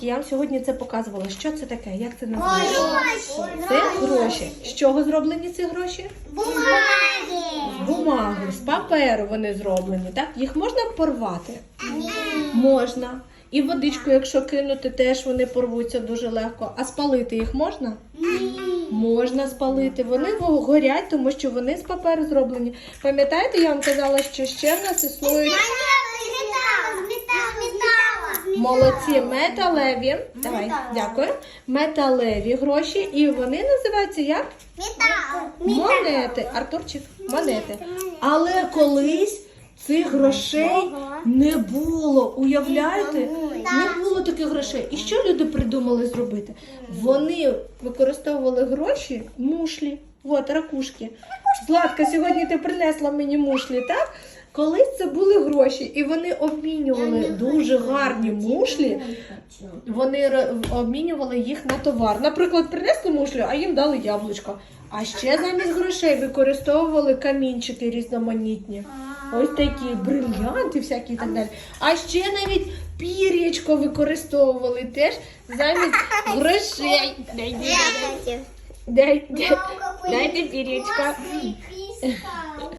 Я вам сьогодні це показувала. Що це таке? Як це називається? Гроші. Це гроші. З чого зроблені ці гроші? Бумаги. З бумаги, з паперу вони зроблені. Так? Їх можна порвати? Ні. Можна. І водичку, якщо кинути, теж вони порвуться дуже легко. А спалити їх можна? Ні. Можна спалити. Вони во- горять, тому що вони з паперу зроблені. Пам'ятаєте, я вам казала, що ще в нас існують. Молодці металеві. Давай, дякую. Металеві гроші. І вони називаються як? Монети. Артурчик, монети. Але колись цих грошей не було. Уявляєте? Не було таких грошей. І що люди придумали зробити? Вони використовували гроші мушлі. От, ракушки. Златка, сьогодні ти принесла мені мушлі, так? Колись це були гроші, і вони обмінювали дуже гарні мушлі. Вони обмінювали їх на товар. Наприклад, принесли мушлю, а їм дали яблучко. А ще замість грошей використовували камінчики різноманітні. Ось такі брильянти, всякі і так далі. А ще навіть пір'ячко використовували теж замість грошей. Дай, дай, дай, дай, дай, дайте пір'ячко.